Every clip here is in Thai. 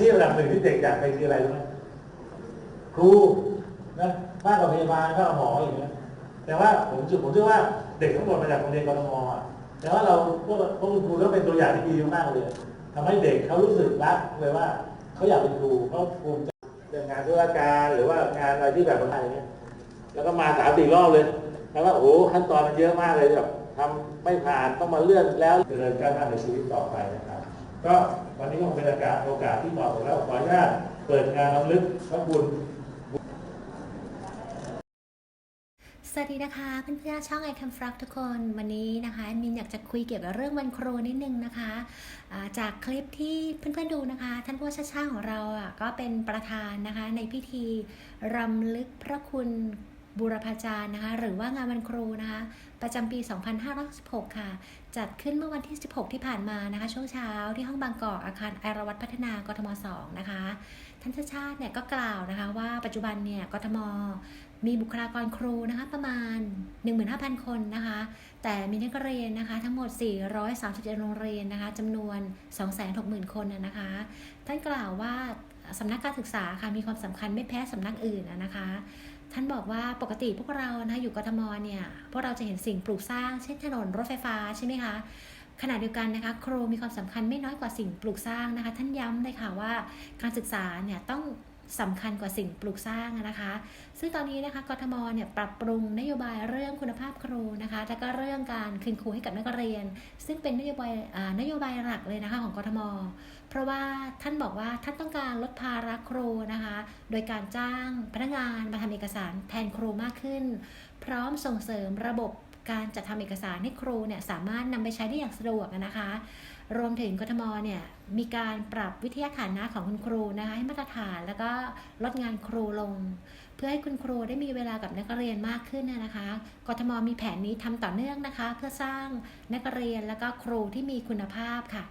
ถามอาชีพระดับหนึ่งที่เด็กอยากเป็นคืออะไรรู้ไหมครูนะมากกว่าพยาบาลมากกว่าหมออย่างเงี้ยแต่ว่าผมจุดผมเชื่อว่าเด็กทั้งหมดมาจากโรงเรียนกรทมอแต่ว่าเราพวกพวกครูก็เป็นตัวอย่างที่ดีมากเลยทำให้เด็กเขารู้สึกรักเลยว่าเขาอยากเป็นครูเขาภูมิใจเรื่องงานธุรการหรือว่างานอะไรที่แบบอะไรเงี้ยแล้วก็มาสามสี่รอบเลยแล้วก็โอ้หขั้นตอนมันเยอะมากเลยแบบทำไม่ผ่านต้องมาเลื่อนแล้วเจริญก้าวหน้าในชีวิตต่อไปนะครับ ก็วันนี้ก็คงเป็นโอกาสโอกาสที่เหมาะสมแล้วขออนุญาตเปิดงานน้ำลึกพระคุณสวัสดีนะคะเพื่อนๆช่องไอคัมฟรักทุกคนวันนี้นะคะมินอยากจะคุยเกี่ยวกับเรื่องวันครูนิดนึงนะคะจากคลิปที่เพื่อนๆดูนะคะ ท่านผู้ว่าชาชาของเราอะก็เป็นประธานนะคะในพิธีรำลึกพระคุณ บูรพาจารย์นะคะ หรือว่างานวันครูนะคะ ประจำปี 2516ค่ะ จัดขึ้นเมื่อวันที่ 16 ที่ผ่านมานะคะ ช่วงเช้าที่ห้องบางกอกอาคารไอรวัตพัฒนากทม 2 นะคะ ท่านชาติชาติเนี่ยก็กล่าวนะคะ ว่าปัจจุบันเนี่ยกทม มีบุคลากรครูนะคะ ประมาณ 15,000 คนนะคะ แต่มีนักเรียนนะคะ ทั้งหมด 437 โรงเรียนนะคะจำนวน 260,000 คนนะนะคะ ท่านกล่าวว่าสำนักการศึกษาค่ะมีความสำคัญไม่แพ้สำนักอื่นนะคะ ท่านบอกว่าปกติพวกเรานะอยู่กทมเนี่ยพวกเราจะเห็นสิ่งปลูกสร้างเช่นถนนรถไฟฟ้าใช่ไหมคะขณะเดียวกันนะคะครูมีความสำคัญไม่น้อยกว่าสิ่งปลูกสร้างนะคะ ท่านย้ำเลยค่ะว่าการศึกษาเนี่ยต้อง สำคัญกว่าสิ่งปลูกสร้างนะคะ ซึ่งตอนนี้นะคะกทมเนี่ยปรับปรุงนโยบายเรื่องคุณภาพครูนะคะแล้วก็เรื่องการคืนครูให้กับนักเรียน ซึ่งเป็นนโยบายนโยบายหลักเลยนะคะของกทม เพราะว่าท่านบอกว่าท่านต้องการลดภาระครูนะคะ โดยการจ้างพนักงานมาทำเอกสารแทนครูมากขึ้น พร้อมส่งเสริมระบบ การจัดทำเอกสารให้ครูเนี่ยสามารถนำไปใช้ได้อย่างสะดวกนะคะ รวมถึงกทมเนี่ยมีการปรับวิทยาฐานะของคุณครูนะคะให้มาตรฐานแล้วก็ลดงานครูลง เพื่อให้คุณครูได้มีเวลากับนักเรียนมากขึ้นนะคะ กทมมีแผนนี้ทำต่อเนื่องนะคะ เพื่อสร้างนักเรียนแล้วก็ครูที่มีคุณภาพค่ะ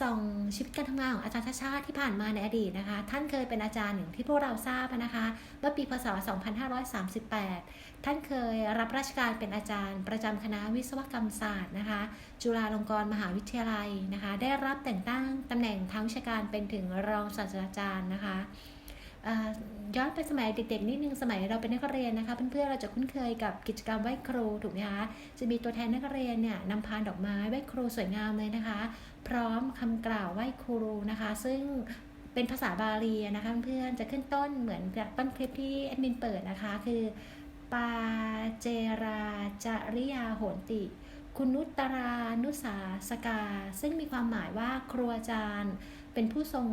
ส่องชีวิตการทำงานของอาจารย์ชาชาติที่ผ่านมาในอดีตนะคะ ท่านเคยเป็นอาจารย์อย่างที่พวกเราทราบนะคะ เมื่อปีพศ 2538 ท่านเคยรับราชการเป็นอาจารย์ ประจำคณะวิศวกรรมศาสตร์นะคะ จุฬาลงกรณ์มหาวิทยาลัยนะคะ ได้รับแต่งตั้งตำแหน่งทางวิชาการเป็นถึงรองศาสตราจารย์นะคะ ย้อนไปสมัยเด็กๆนิดนึงสมัยเราเป็นนักเรียนนะคะเพื่อนๆเราจะคุ้นเคยกับกิจกรรมไหว้ครูถูกไหมคะจะมีตัวแทนนักเรียนเนี่ยนำพานดอกไม้ไหว้ครูสวยงามเลยนะคะ พร้อมคำกล่าวไหว้ครูนะคะ ซึ่งเป็นภาษาบาลีนะคะเพื่อนๆจะขึ้นต้นเหมือนกับต้นคลิปที่แอดมินเปิดนะคะ คือปาเจราจริยาโหนติ คุณนุตตรานุสาสกา ซึ่งมีความหมายว่าครูอาจารย์ เป็นผู้ทรง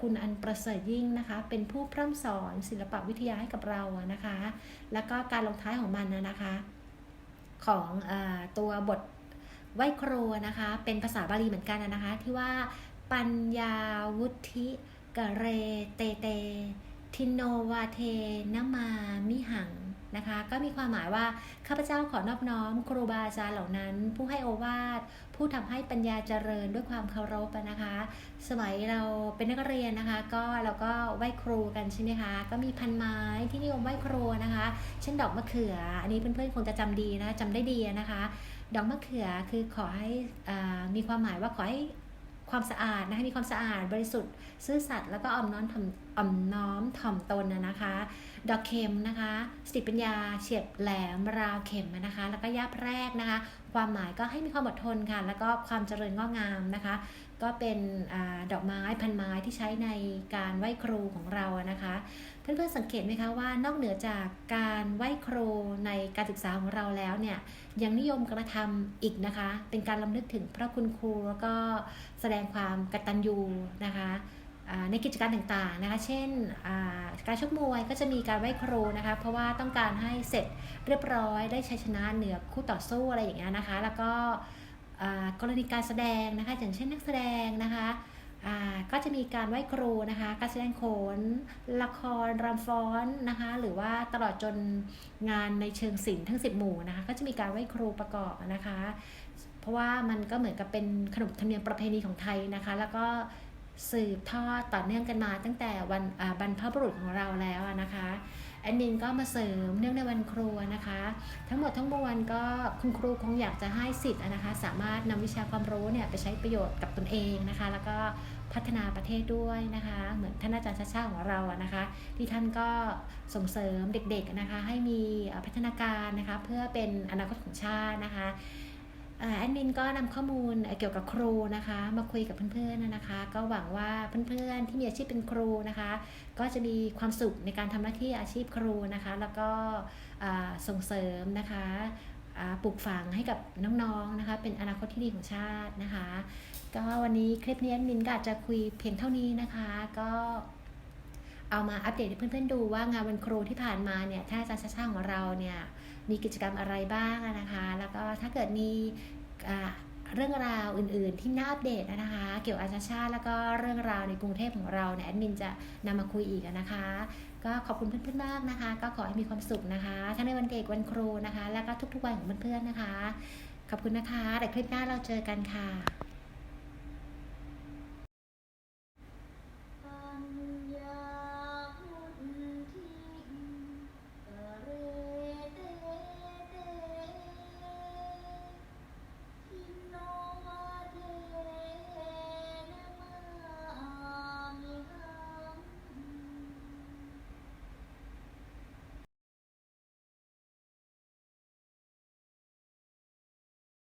คุณอันประเสริฐยิ่งนะคะ เป็นผู้พร่ำสอนศิลปวิทยาให้กับเรานะคะ แล้วก็การลงท้ายของมันนะนะคะ ของอตัวบทไหวครูนะคะ เป็นภาษาบาลีเหมือนกันนะคะ ที่ว่าปัญญาวุธิกะเรเตเต ทินโนวาเทนมามิหัง นะคะ ก็มีความหมายว่าข้าพเจ้าขอนอบน้อม ครูบาอาจารย์เหล่านั้น ผู้ให้โอวาทผู้ทำให้ปัญญาเจริญด้วยความเคารพนะคะ สมัยเราเป็นนักเรียนนะคะ ก็เราก็ไหว้ครูกันใช่ไหมคะก็มีพันไม้ที่นิยมไหว้ครูนะคะเช่นดอกมะเขือ อันนี้เพื่อนๆคงจะจำดีนะจำได้ดีนะคะดอกมะเขือคือขอให้มีความหมายว่าขอให้ความสะอาดนะคะมีความสะอาดบริสุทธิ์ซื่อสัตย์แล้วก็อ่อมน้อมถ่อมอ่อมน้อมถ่อมตนนะคะ ดอกเข็มนะคะสติปัญญาเฉียบแหลมราวเข็มนะคะ แล้วก็ย่าแพรกนะคะ ความหมายก็ให้มีความอดทนค่ะ แล้วก็ความเจริญงอกงามนะคะ ก็เป็นอดอกไม้พันไม้ที่ใช้ในการไหว้ครูของเรานะคะ เพื่อนๆสังเกตไหมคะว่านอกเหนือจากการไหว้ครูในการศึกษาของเราแล้วเนี่ยยังนิยมกระทำอีกนะคะ เป็นการลำลึกถึงพระคุณครูแล้วก็แสดงความกตัญญูนะคะ ในกิจการต่างๆนะคะ เช่นการชกมวยก็จะมีการไหว้ครูนะคะ เพราะว่าต้องการให้เสร็จเรียบร้อยได้ชัยชนะเหนือคู่ต่อสู้อะไรอย่างเงี้ยนะคะ แล้วก็กรณีการแสดงนะคะ อย่างเช่นนักแสดงนะคะก็จะมีการไหว้ครูนะคะ การแสดงโขน ละครรำฟ้อนนะคะ หรือว่าตลอดจนงานในเชิงศิลป์ทั้ง 10 หมู่นะคะ ก็จะมีการไหว้ครูประกอบนะคะ เพราะว่ามันก็เหมือนกับเป็นขนบธรรมเนียมประเพณีของไทยนะคะ แล้วก็ สืบทอดต่อเนื่องกันมาตั้งแต่วันบรรพบุรุษของเราแล้วนะคะแอดมินก็มาเสริมเนื่องในวันครูนะคะ ทั้งหมดทั้งมวลก็คุณครูคงอยากจะให้สิทธิ์นะคะ สามารถนำวิชาความรู้เนี่ยไปใช้ประโยชน์กับตนเองนะคะ แล้วก็พัฒนาประเทศด้วยนะคะ เหมือนท่านอาจารย์ชาชาของเราอะนะคะ ที่ท่านก็ส่งเสริมเด็กๆนะคะ ให้มีพัฒนาการนะคะ เพื่อเป็นอนาคตของชาตินะคะ แอดมินก็นำข้อมูลเกี่ยวกับครูนะคะ มาคุยกับเพื่อนๆนะคะ ก็หวังว่าเพื่อนๆที่มีอาชีพเป็นครูนะคะ ก็จะมีความสุขในการทำหน้าที่อาชีพครูนะคะ แล้วก็ส่งเสริมนะคะปลูกฝังให้กับน้องๆนะคะ เป็นอนาคตที่ดีของชาตินะคะ ก็วันนี้คลิปนี้แอดมินก็อาจจะคุยเพียงเท่านี้นะคะ ก็ เอามาอัปเดตให้เพื่อนๆดูว่างานวันครูที่ผ่านมาเนี่ยท่านอาจารย์ชาชาของเราเนี่ยมีกิจกรรมอะไรบ้างนะคะ แล้วก็ถ้าเกิดมีเรื่องราวอื่นๆ ที่น่าอัปเดตนะคะ เกี่ยวกับอาจารย์ชาแล้วก็เรื่องราวในกรุงเทพของเราเนี่ยแอดมินจะนำมาคุยอีกนะคะ ก็ขอบคุณเพื่อนๆมากนะคะ ก็ขอให้มีความสุขนะคะ ทั้งในวันเด็กวันครูนะคะ แล้วก็ทุกๆวันของเพื่อนๆนะคะ ขอบคุณนะคะแต่คลิปหน้าเราเจอกันค่ะ